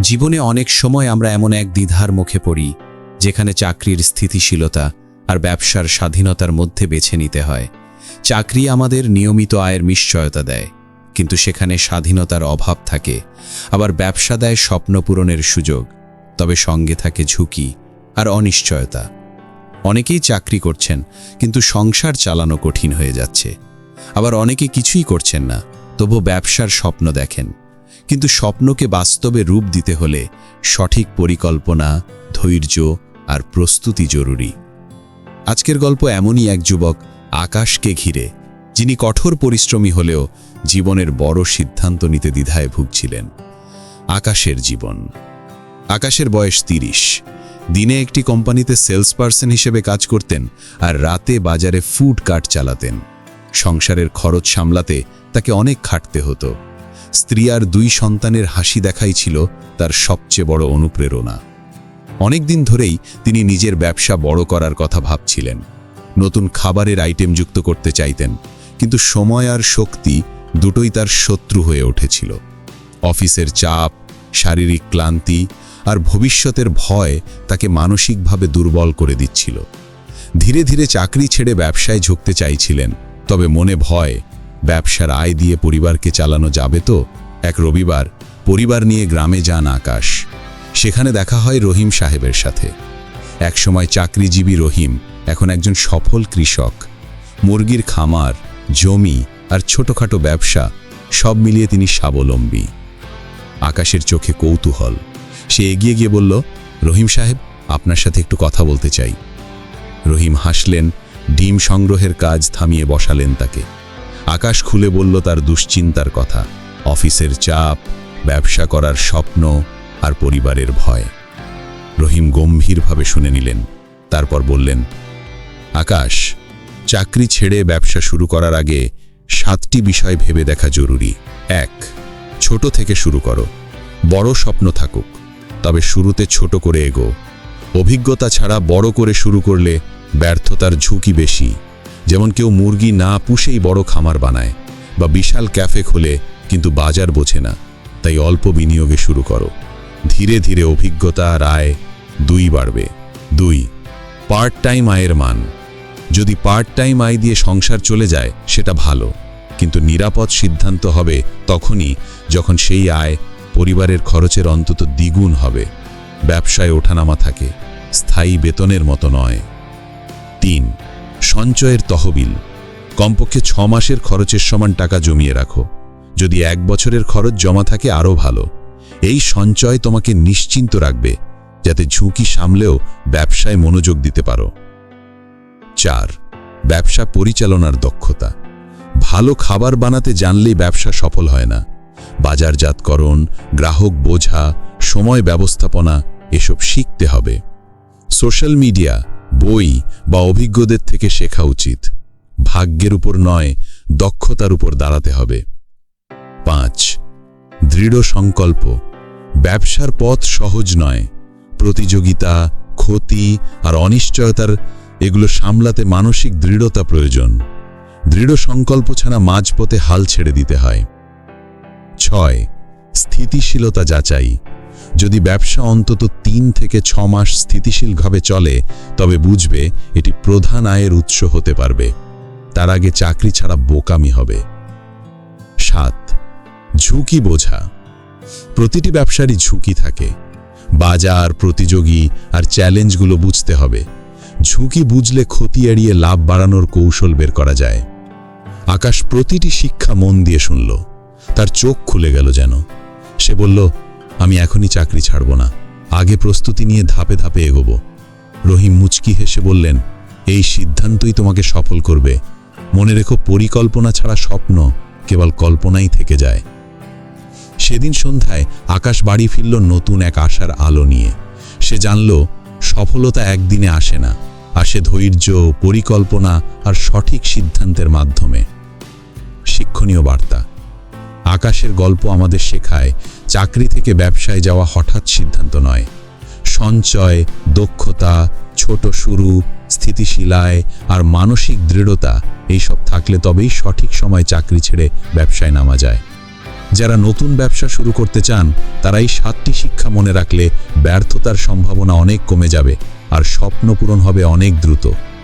জীবনে অনেক সময় আমরা এমন এক দ্বিধার মুখে পড়ি, যেখানে চাকরির স্থিতিশীলতা আর ব্যবসার স্বাধীনতার মধ্যে বেছে নিতে হয়। চাকরি আমাদের নিয়মিত আয়ের নিশ্চয়তা দেয়, কিন্তু সেখানে স্বাধীনতার অভাব থাকে, আবার ব্যবসা দেয় স্বপ্ন পূরণের সুযোগ, তবে সঙ্গে থাকে ঝুঁকি আর অনিশ্চয়তা। অনেকেই চাকরি করছেন, কিন্তু সংসার চালানো কঠিন হয়ে যাচ্ছে। আবার অনেকে কিছুই করছেন না তবু ব্যবসার স্বপ্ন দেখেন। কিন্তু স্বপ্নকে বাস্তবে রূপ দিতে হলে সঠিক পরিকল্পনা, ধৈর্য আর প্রস্তুতি জরুরি। আজকের গল্প এমনই এক যুবক আকাশকে ঘিরে, যিনি কঠোর পরিশ্রমী হলেও জীবনের বড় সিদ্ধান্ত নিতে দ্বিধায় ভুগছিলেন। আকাশের জীবন। আকাশের বয়স তিরিশ। দিনে একটি কোম্পানিতে সেলস পার্সন হিসেবে কাজ করতেন আর রাতে বাজারে ফুড কার্ট চালাতেন। সংসারের খরচ সামলাতে তাকে অনেক খাটতে হতো। স্ত্রী আর দুই সন্তানের হাসি দেখাই ছিল তার সবচেয়ে বড় অনুপ্রেরণা। অনেকদিন ধরেই তিনি নিজের ব্যবসা বড় করার কথা ভাবছিলেন। নতুন খাবারের আইটেম যুক্ত করতে চাইতেন, কিন্তু সময় আর শক্তি দুটোই তার শত্রু হয়ে উঠেছিল। অফিসের চাপ, শারীরিক ক্লান্তি আর ভবিষ্যতের ভয় তাকে মানসিকভাবে দুর্বল করে দিচ্ছিল। ধীরে ধীরে চাকরি ছেড়ে ব্যবসায় ঝুঁকতে চাইছিলেন, তবে মনে ভয় ব্যবসার আয় দিয়ে পরিবারকে চালানো যাবে তো? এক রবিবার, পরিবার নিয়ে গ্রামে যান আকাশ। সেখানে দেখা হয় রহিম সাহেবের সাথে। একসময় চাকরিজীবী রহিম এখন একজন সফল কৃষক। মুরগির খামার, জমি আর ছোটখাটো ব্যবসা সব মিলিয়ে তিনি স্বাবলম্বী। আকাশের চোখে কৌতূহল। সে এগিয়ে গিয়ে বলল, রহিম সাহেব, আপনার সাথে একটু কথা বলতে চাই। রহিম হাসলেন, ডিম সংগ্রহের কাজ থামিয়ে বসালেন তাকে। আকাশ খুলে বলল তার দুশ্চিন্তার কথা। অফিসের চাপ, ব্যবসা করার স্বপ্ন আর পরিবারের ভয়। রহিম গম্ভীরভাবে শুনে নিলেন, তারপর বললেন, আকাশ, চাকরি ছেড়ে ব্যবসা শুরু করার আগে সাতটি বিষয় ভেবে দেখা জরুরি। এক, ছোট থেকে শুরু করো। বড় স্বপ্ন থাকুক, তবে শুরুতে ছোট করে এগো। অভিজ্ঞতা ছাড়া বড় করে শুরু করলে ব্যর্থতার ঝুঁকি বেশি। যেমন কেউ মুরগি না পুষেই বড় খামার বানায় বা বিশাল ক্যাফে খোলে কিন্তু বাজার বোঝে না, তাই অল্প বিনিয়োগে শুরু করো। ধীরে ধীরে অভিজ্ঞতা আর আয় দুই বাড়বে। দুই পার্ট টাইম আয়ের মান। যদি পার্ট টাইম আয় দিয়ে সংসার চলে যায়, সেটা ভালো, কিন্তু নিরাপদ সিদ্ধান্ত হবে তখনই যখন সেই আয় পরিবারের খরচের অন্তত দ্বিগুণ হবে। ব্যবসায় ওঠানামা থাকে, স্থায়ী বেতনের মতো নয়। তিন সঞ্চয়ের তহবিল। কমপক্ষে ছ মাসের খরচের সমান টাকা জমিয়ে রাখো। যদি এক বছরের খরচ জমা থাকে, আরও ভালো। এই সঞ্চয় তোমাকে নিশ্চিন্ত রাখবে, যাতে ঝুঁকি সামলেও ব্যবসায় মনোযোগ দিতে পারো। চার, ব্যবসা পরিচালনার দক্ষতা। ভালো খাবার বানাতে জানলেই ব্যবসা সফল হয় না। বাজারজাতকরণ, গ্রাহক বোঝা, সময় ব্যবস্থাপনা, এসব শিখতে হবে। সোশ্যাল মিডিয়া বই বা অভিজ্ঞদের থেকে শেখা উচিত। ভাগ্যের উপর নয়, দক্ষতার উপর দাঁড়াতে হবে। পাঁচ, দৃঢ় সংকল্প। ব্যবসার পথ সহজ নয়। প্রতিযোগিতা, ক্ষতি আর অনিশ্চয়তার এগুলো সামলাতে মানসিক দৃঢ়তা প্রয়োজন। দৃঢ় সংকল্প ছাড়া মাঝপথে হাল ছেড়ে দিতে হয়। ছয়, স্থিতিশীলতা যাচাই। যদি ব্যবসা অন্তত তিন থেকে ছ মাস স্থিতিশীলভাবে চলে, তবে বুঝবে এটি প্রধান আয়ের উৎস হতে পারবে। তার আগে চাকরি ছাড়া বোকামি হবে। সাত, ঝুঁকি বোঝা। প্রতিটি ব্যবসারই ঝুঁকি থাকে। বাজার, প্রতিযোগী আর চ্যালেঞ্জগুলো বুঝতে হবে। ঝুঁকি বুঝলে ক্ষতি এড়িয়ে লাভ বাড়ানোর কৌশল বের করা যায়। আকাশ প্রতিটি শিক্ষা মন দিয়ে শুনল। তার চোখ খুলে গেল যেন। সে বলল আমি এখনই চাকরি ছাড়ব না। আগে প্রস্তুতি নিয়ে ধাপে ধাপে এগোবো। রহিম মুচকি হেসে বললেন, এই সিদ্ধান্তই তোমাকে সফল করবে। মনে রেখো, পরিকল্পনা ছাড়া স্বপ্ন কেবল কল্পনাই থেকে যায়। সেদিন সন্ধ্যায় আকাশ বাড়ি ফিরল নতুন এক আশার আলো নিয়ে। সে জানল, সফলতা একদিনে আসে না আসে ধৈর্য, পরিকল্পনা আর সঠিক সিদ্ধান্তের মাধ্যমে। শিক্ষণীয় বার্তা। আকাশের গল্প আমাদের শেখায়, চাকরি থেকে ব্যবসায় যাওয়া হঠাৎ সিদ্ধান্ত নয়। সঞ্চয়, দক্ষতা, ছোট শুরু, স্থিতিশীলায় আর মানসিক দৃঢ়তা, এইসব থাকলে তবেই সঠিক সময় চাকরি ছেড়ে ব্যবসায় নামা যায়। যারা নতুন ব্যবসা শুরু করতে চান, তারা এই সাতটি শিক্ষা মনে রাখলে ব্যর্থতার সম্ভাবনা অনেক কমে যাবে আর স্বপ্ন পূরণ হবে অনেক দ্রুত।